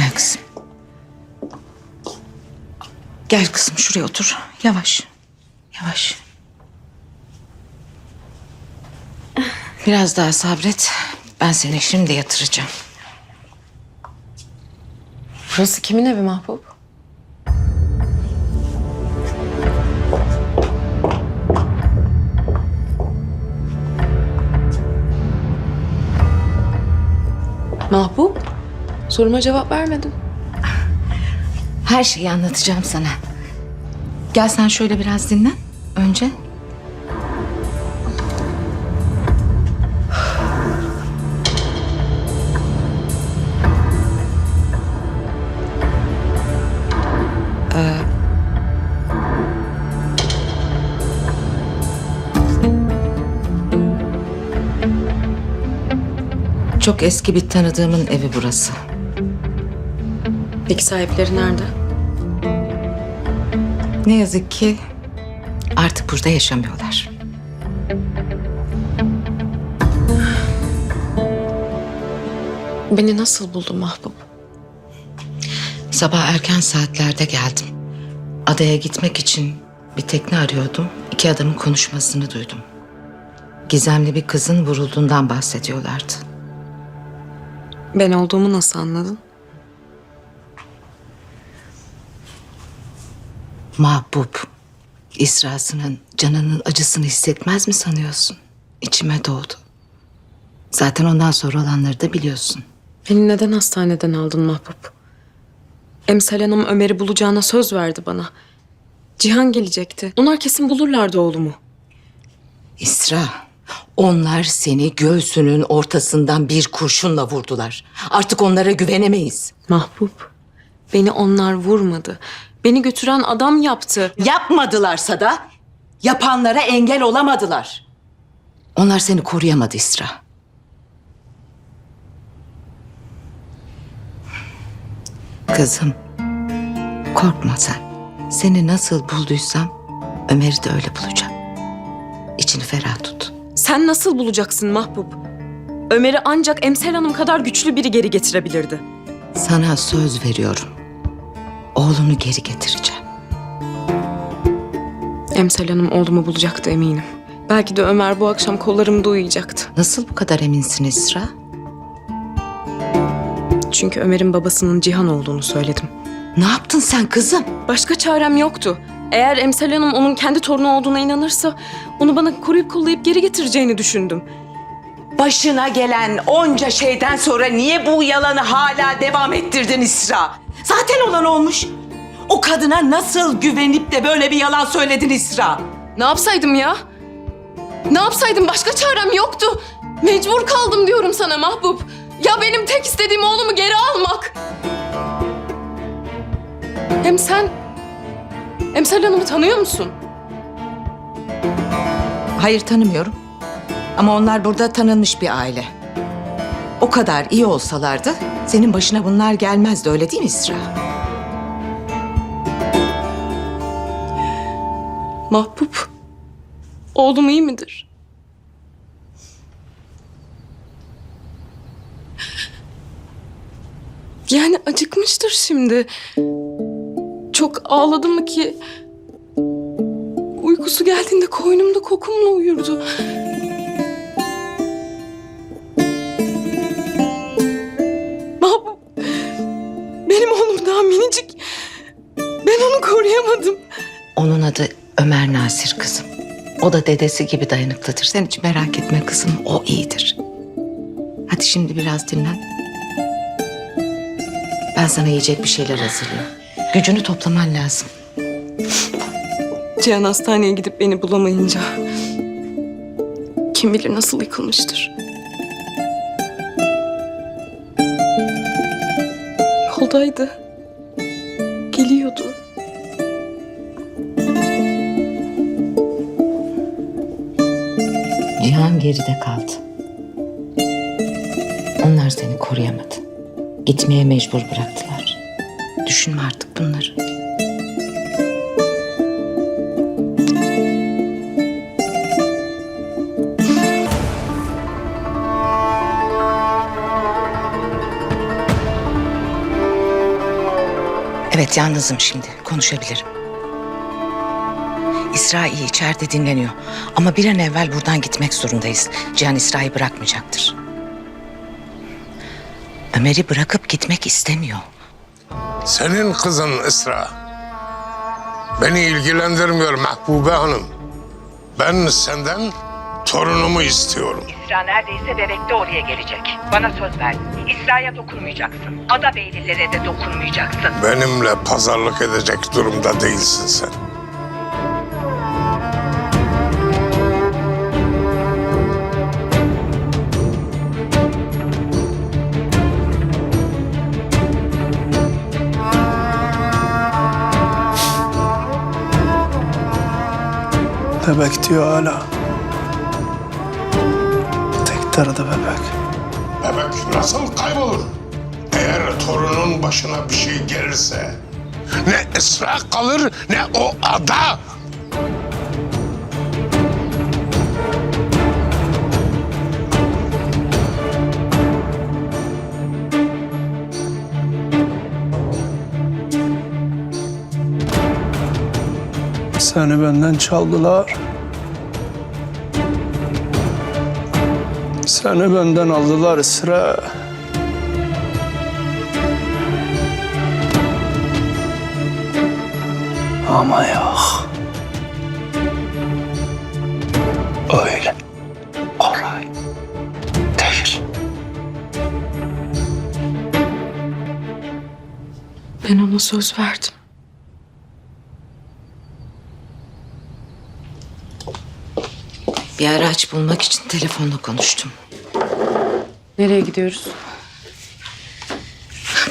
Gel kızım. Gel kızım şuraya otur. Yavaş. Yavaş. Biraz daha sabret. Ben seni şimdi yatıracağım. Burası kimin evi Mahbub? Soruma cevap vermedin. Her şeyi anlatacağım sana. Gel sen şöyle biraz dinlen önce. Ee, Çok eski bir tanıdığımın evi burası. Peki sahipleri nerede? Ne yazık ki artık burada yaşamıyorlar. Beni nasıl buldun Mahbub? Sabah erken saatlerde geldim. Adaya gitmek için bir tekne arıyordum. İki adamın konuşmasını duydum. Gizemli bir kızın vurulduğundan bahsediyorlardı. Ben olduğumu nasıl anladın? Mahbub, İsra'sının canının acısını hissetmez mi sanıyorsun? İçime doğdu. Zaten ondan sonra olanları da biliyorsun. Beni neden hastaneden aldın Mahbub? Emsal Hanım Ömer'i bulacağına söz verdi bana. Cihan gelecekti. Onlar kesin bulurlardı oğlumu. İsra, onlar seni göğsünün ortasından bir kurşunla vurdular. Artık onlara güvenemeyiz. Mahbub, beni onlar vurmadı. Beni götüren adam yaptı. Yapmadılarsa da yapanlara engel olamadılar. Onlar seni koruyamadı İsra. Kızım, korkma sen. Seni nasıl bulduysam Ömer'i de öyle bulacağım. İçini ferah tut. Sen nasıl bulacaksın Mahbub? Ömer'i ancak Emsal Hanım kadar güçlü biri geri getirebilirdi. Sana söz veriyorum. Oğlunu geri getireceğim. Emsal Hanım oğlumu bulacaktı eminim. Belki de Ömer bu akşam kollarımda uyuyacaktı. Nasıl bu kadar eminsin İsra? Çünkü Ömer'in babasının Cihan olduğunu söyledim. Ne yaptın sen kızım? Başka çarem yoktu. Eğer Emsal Hanım onun kendi torunu olduğuna inanırsa onu bana koruyup kollayıp geri getireceğini düşündüm. Başına gelen onca şeyden sonra niye bu yalanı hala devam ettirdin İsra? Zaten olan olmuş. O kadına nasıl güvenip de böyle bir yalan söyledin İsra? Ne yapsaydım ya? Ne yapsaydım başka çarem yoktu. Mecbur kaldım diyorum sana Mahbub. Ya benim tek istediğim oğlumu geri almak. Hem sen Emsal Hanım'ı tanıyor musun? Hayır tanımıyorum. Ama onlar burada tanınmış bir aile. O kadar iyi olsalardı senin başına bunlar gelmezdi öyle değil mi İsra? Mahbub. Oğlum iyi midir? Yani acıkmıştır şimdi. Çok ağladı mı ki? Uykusu geldiğinde koynumda kokumla uyurdu. Ömer Nasir kızım. O da dedesi gibi dayanıklıdır. Sen hiç merak etme kızım. O iyidir. Hadi şimdi biraz dinlen. Ben sana yiyecek bir şeyler hazırlıyorum. Gücünü toplaman lazım. Cihan hastaneye gidip beni bulamayınca kim bilir nasıl yıkılmıştır. Yoldaydı. Geride kaldı. Onlar seni koruyamadı. Gitmeye mecbur bıraktılar. Düşünme artık bunları. Evet yalnızım şimdi. Konuşabilirim. İsra iyi içeride dinleniyor. Ama bir an evvel buradan gitmek zorundayız. Cihan İsra'yı bırakmayacaktır. Ömer'i bırakıp gitmek istemiyor. Senin kızın Isra. Beni ilgilendirmiyor Mahbube Hanım. Ben senden torunumu istiyorum. İsra neredeyse bebekte oraya gelecek. Bana söz ver. İsra'ya dokunmayacaksın. Ada beylilere de dokunmayacaksın. Benimle pazarlık edecek durumda değilsin sen. Bebek diyor hala. Tek derdi bebek. Bebek nasıl kaybolur? Eğer torunun başına bir şey gelirse ne Esra kalır ne o ada. Seni benden çaldılar. Seni benden aldılar sıra. Ama yok. Öyle. Kolay. Değil. Ben ona söz verdim. Bir araç bulmak için telefonla konuştum. Nereye gidiyoruz?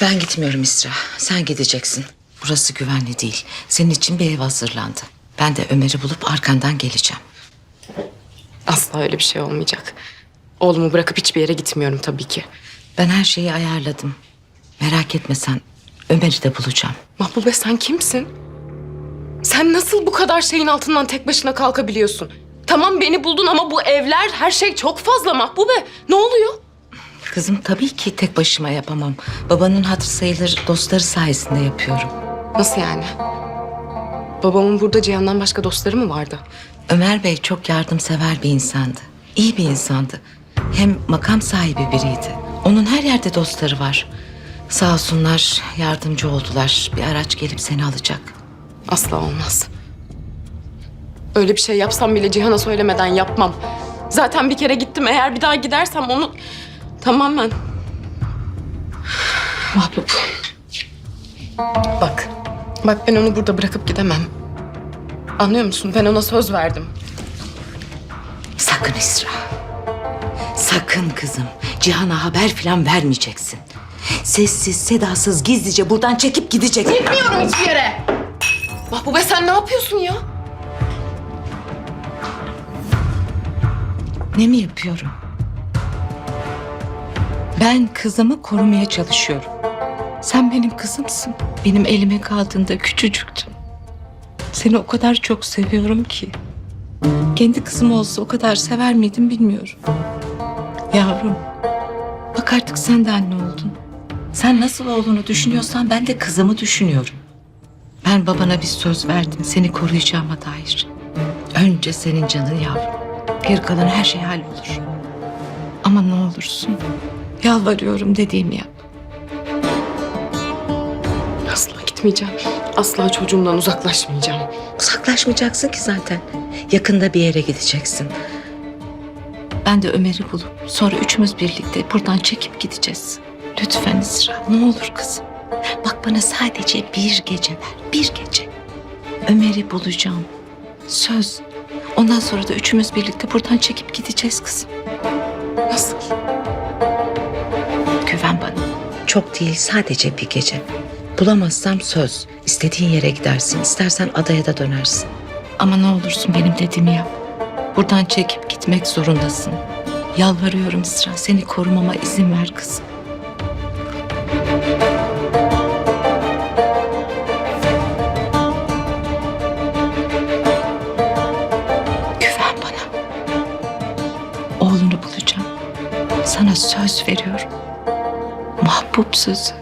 Ben gitmiyorum İsra. Sen gideceksin. Burası güvenli değil. Senin için bir ev hazırlandı. Ben de Ömer'i bulup arkandan geleceğim. Asla öyle bir şey olmayacak. Oğlumu bırakıp hiçbir yere gitmiyorum tabii ki. Ben her şeyi ayarladım. Merak etme sen. Ömer'i de bulacağım. Mahbube sen kimsin? Sen nasıl bu kadar şeyin altından tek başına kalkabiliyorsun? Tamam beni buldun ama bu evler her şey çok fazla Mahbube. Ne oluyor? Kızım tabii ki tek başıma yapamam. Babanın hatır sayılır dostları sayesinde yapıyorum. Nasıl yani? Babamın burada Cihan'dan başka dostları mı vardı? Ömer Bey çok yardımsever bir insandı. İyi bir insandı. Hem makam sahibi biriydi. Onun her yerde dostları var. Sağ olsunlar yardımcı oldular. Bir araç gelip seni alacak. Asla olmaz. Öyle bir şey yapsam bile Cihan'a söylemeden yapmam. Zaten bir kere gittim. Eğer bir daha gidersem onu tamamen... Mahbup. Bak. Bak ben onu burada bırakıp gidemem. Anlıyor musun? Ben ona söz verdim. Sakın Esra. Sakın kızım. Cihan'a haber falan vermeyeceksin. Sessiz, sedasız, gizlice buradan çekip gideceksin. Gitmiyorum hiçbir yere. Mahbube sen ne yapıyorsun ya? Ne mi yapıyorum? Ben kızımı korumaya çalışıyorum. Sen benim kızımsın. Benim elime kaldığında küçücüktün. Seni o kadar çok seviyorum ki. Kendi kızım olsa o kadar sever miydim bilmiyorum. Yavrum, bak artık sen de anne oldun. Sen nasıl oğlunu düşünüyorsan ben de kızımı düşünüyorum. Ben babana bir söz verdim seni koruyacağıma dair. Önce senin canın yavrum. Geri kalan her şey hallolur. Ama ne olursun yalvarıyorum dediğimi yap. Asla gitmeyeceğim. Asla çocuğumdan uzaklaşmayacağım. Uzaklaşmayacaksın ki zaten. Yakında bir yere gideceksin. Ben de Ömer'i bulup sonra üçümüz birlikte buradan çekip gideceğiz. Lütfen İsra ne olur kızım. Bak bana sadece bir gece ver. Bir gece. Ömer'i bulacağım. Söz. Ondan sonra da üçümüz birlikte buradan çekip gideceğiz kızım. Nasıl? Güven bana. Çok değil sadece bir gece. Bulamazsam söz. İstediğin yere gidersin. İstersen adaya da dönersin. Ama ne olursun benim dediğimi yap. Buradan çekip gitmek zorundasın. Yalvarıyorum Sıra. Seni korumama izin ver kızım. Söz veriyorum. Mahbub sözü.